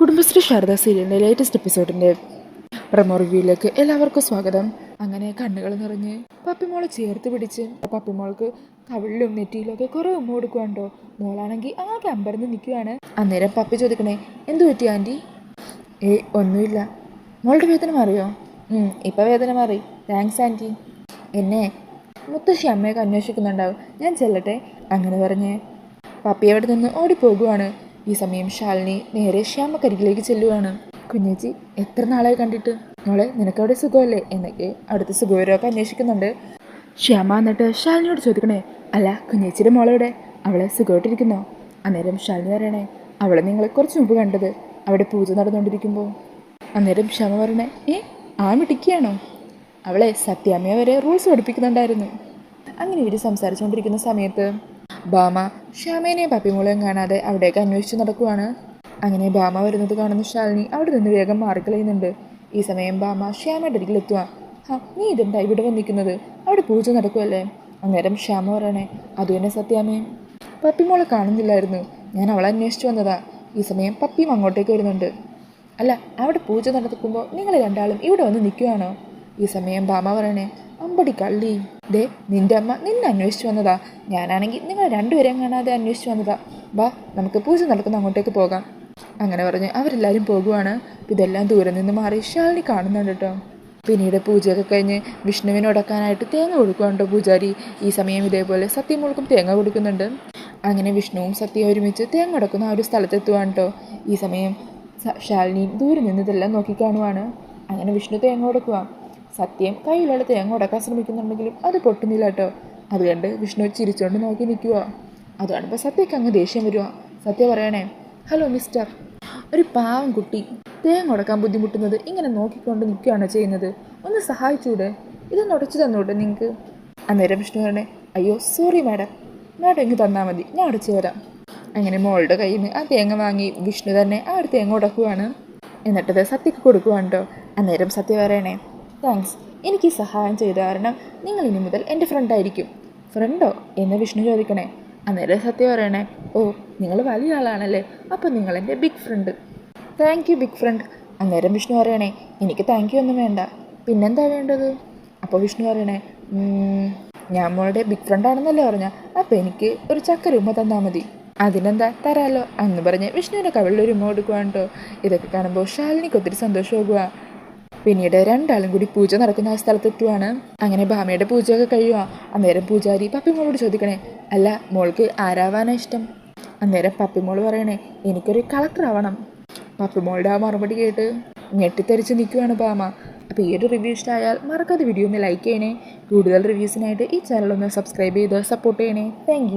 കുടുംബശ്രീ ശാരദ സീരിയലിന്റെ latest എപ്പിസോഡിന്റെ promo റിവ്യൂയിലേക്ക് എല്ലാവർക്കും സ്വാഗതം. അങ്ങനെ കണ്ണുകൾ നിറഞ്ഞ് പപ്പിമോളെ ചേർത്ത് പിടിച്ച് പപ്പിമോൾക്ക് കവിളിലും നെറ്റിയിലും ഒക്കെ കുറേ ഉമ്മ കൊടുക്കുകയുണ്ടോ മോളാണെങ്കിൽ ആകെ അമ്പരന്ന് നിൽക്കുകയാണ് അന്നേരം പപ്പി ചോദിക്കണേ എന്തു പറ്റി ആന്റി ഏയ് ഒന്നുമില്ല. മോളുടെ വേദന മാറിയോ? ഇപ്പം വേദന മാറി. താങ്ക്സ് ആന്റി എന്നെ? മുത്തശ്ശി അമ്മയൊക്കെ അന്വേഷിക്കുന്നുണ്ടാവും. ഞാൻ ചെല്ലട്ടെ? അങ്ങനെ പറഞ്ഞ് പപ്പി അവിടെ നിന്ന് ഓടിപ്പോകുവാണ്. ഈ സമയം ശാലിനി നേരെ ശ്യാമക്കരികിലേക്ക് ചെല്ലുവാണ്. കുഞ്ഞേച്ചി എത്ര നാളായി കണ്ടിട്ട്? മോളെ നിനക്കവിടെ സുഖമല്ലേ? എന്നൊക്കെ അടുത്ത സുഖവരൊക്കെ അന്വേഷിക്കുന്നുണ്ട്. ശ്യാമ എന്നിട്ട് ശാലിനിയോട് ചോദിക്കണേ അല്ല കുഞ്ഞേച്ചിയുടെ മോളെവിടെ? അവളെ സുഖമായിട്ടിരിക്കുന്നോ? അന്നേരം ശാലിനി പറയണേ അവളെ നിങ്ങളെ കുറച്ച് മുമ്പ് കണ്ടത്. അവിടെ പൂജ നടന്നുകൊണ്ടിരിക്കുമ്പോൾ അന്നേരം ക്ഷമ പറയണേ ഏ ആ മിടിക്കുകയാണോ അവളെ സത്യാമ്മയെ വരെ റൂൾസ് പഠിപ്പിക്കുന്നുണ്ടായിരുന്നു. അങ്ങനെ ഇവർ സംസാരിച്ചുകൊണ്ടിരിക്കുന്ന സമയത്ത് ബാമ ശ്യാമേനെ പപ്പിമൂളയും കാണാതെ അവിടേക്ക് അന്വേഷിച്ച് നടക്കുവാണ്. അങ്ങനെ ഭാമ വരുന്നത് കാണുന്ന ശാലിനി അവിടെ നിന്ന് വേഗം മാറിക്കളയുന്നുണ്ട്. ഈ സമയം ഭാമ ശ്യാമയുടെ അരികിലെത്തുക ഹാ നീ ഇതെന്താ ഇവിടെ വന്നിരിക്കുന്നത്? അവിടെ പൂജ നടക്കുമല്ലേ അന്നേരം ശ്യാമ പറയണേ അതു തന്നെ സത്യാമേ പപ്പിമോളെ കാണുന്നില്ലായിരുന്നു. ഞാൻ അവളെ അന്വേഷിച്ചു വന്നതാ. ഈ സമയം പപ്പിയും അങ്ങോട്ടേക്ക് വരുന്നുണ്ട്. അല്ല അവിടെ പൂജ നടക്കുമ്പോൾ നിങ്ങൾ രണ്ടാളും ഇവിടെ വന്ന് നിൽക്കുകയാണോ ഈ സമയം ബാമ പറയണേ അമ്പടി കള്ളി. ദേ നിന്റെ അമ്മ നിന്നെ അന്വേഷിച്ചു വന്നതാ. ഞാനാണെങ്കിൽ നിങ്ങൾ രണ്ടുപേരെയും കാണാതെ അന്വേഷിച്ചു വന്നതാ. വാ നമുക്ക് പൂജ നടക്കുന്ന അങ്ങോട്ടേക്ക് പോകാം. അങ്ങനെ പറഞ്ഞ് അവരെല്ലാവരും പോകുവാണ്. ഇതെല്ലാം ദൂരെ നിന്ന് മാറി ശാലിനി കാണുന്നുണ്ട് കേട്ടോ പിന്നീട് പൂജയൊക്കെ കഴിഞ്ഞ് വിഷ്ണുവിനെ ഉടക്കാനായിട്ട് തേങ്ങ കൊടുക്കുവാണ്ടോ പൂജാരി. ഈ സമയം ഇതേപോലെ സത്യമോൾക്കും തേങ്ങ കൊടുക്കുന്നുണ്ട്. അങ്ങനെ വിഷ്ണുവും സത്യം ഒരുമിച്ച് തേങ്ങ ഉടക്കുന്ന ആ ഒരു സ്ഥലത്തെത്തുവാണ് കേട്ടോ ഈ സമയം ശാലിനിയും ദൂരെ നിന്ന് ഇതെല്ലാം നോക്കിക്കാണുവാണ് അങ്ങനെ വിഷ്ണു തേങ്ങ കൊടുക്കുക സത്യം കയ്യിലുള്ള തേങ്ങ ഉടക്കാൻ ശ്രമിക്കുന്നുണ്ടെങ്കിലും അത് പൊട്ടുന്നില്ല കേട്ടോ. അത് കണ്ട് വിഷ്ണു ചിരിച്ചുകൊണ്ട് നോക്കി നിൽക്കുക അത് കാണുമ്പോൾ സത്യക്ക് അങ്ങ് ദേഷ്യം വരിക സത്യ പറയണേ ഹലോ മിസ്റ്റർ ഒരു പാവം കുട്ടി തേങ്ങ ഉടക്കാൻ ബുദ്ധിമുട്ടുന്നത് ഇങ്ങനെ നോക്കിക്കൊണ്ട് നിൽക്കുകയാണോ ചെയ്യുന്നത്. ഒന്ന് സഹായിച്ചൂടെ? ഇതൊന്ന് ഉടച്ചു തന്നൂടെ നിങ്ങൾക്ക് അന്നേരം വിഷ്ണു പറഞ്ഞേ അയ്യോ സോറി മാഡം മാഡം ഇങ്ങ് തന്നാൽ മതി. ഞാൻ അടച്ചു തരാം. അങ്ങനെ മോളുടെ കയ്യിൽ നിന്ന് ആ തേങ്ങ വാങ്ങി വിഷ്ണു തന്നെ ആ ഒരു തേങ്ങ ഉടക്കുവാണ്. എന്നിട്ടത് സത്യക്ക് കൊടുക്കുവാണ് കേട്ടോ. അന്നേരം സത്യ പറയണേ താങ്ക്സ്. എനിക്ക് സഹായം ചെയ്ത കാരണം നിങ്ങൾ ഇനി മുതൽ എന്റെ ഫ്രണ്ടായിരിക്കും ഫ്രണ്ടോ എന്ന് വിഷ്ണു ചോദിക്കണേ. അന്നേരം സത്യം പറയണേ. ഓ നിങ്ങൾ വലിയ ആളാണല്ലേ? അപ്പം നിങ്ങൾ എന്റെ big friend thank you big friend അന്നേരം വിഷ്ണു പറയണേ എനിക്ക് താങ്ക് യു ഒന്നും വേണ്ട. പിന്നെന്താ വേണ്ടത്? അപ്പോൾ വിഷ്ണു പറയണേ "ഉം, ഞാൻ മോളുടെ ബിഗ് ഫ്രണ്ടാണെന്നല്ലേ പറഞ്ഞ. അപ്പോൾ എനിക്ക് ഒരു ചക്ക ഉമ്മ തന്നാൽ മതി. അതിനെന്താ തരാലോ? അന്ന് പറഞ്ഞ് വിഷ്ണുവിന്റെ കവിളിൽ ഒരു മോ കൊടുക്കുവാണ് കേട്ടോ ഇതൊക്കെ കാണുമ്പോൾ ശാലിനിക്ക് ഒത്തിരി സന്തോഷമാകുക പിന്നീട് രണ്ടാളും കൂടി പൂജ നടക്കുന്ന ആ സ്ഥലത്തെത്തുവാണ്. അങ്ങനെ ഭാമയുടെ പൂജയൊക്കെ കഴിയുക അന്നേരം പൂജാരി പപ്പിമോളോട് ചോദിക്കണേ. അല്ല മോൾക്ക് ആരാവാനാണ് ഇഷ്ടം? അന്നേരം പപ്പിമോൾ പറയണേ എനിക്കൊരു കളക്ടർ ആവണം. പപ്പിമോളുടെ ആ മറുപടി കേട്ട് ഞെട്ടിത്തെറിച്ച് നിൽക്കുവാണ് ഭാമ. അപ്പോൾ ഈ ഒരു റിവ്യൂ ഇഷ്ടമായാൽ മറക്കാതെ വീഡിയോ ഒന്ന് ലൈക്ക് ചെയ്യണേ. കൂടുതൽ റിവ്യൂസിനായിട്ട് ഈ ചാനൽ ഒന്ന് സബ്സ്ക്രൈബ് ചെയ്ത് സപ്പോർട്ട് ചെയ്യണേ. താങ്ക്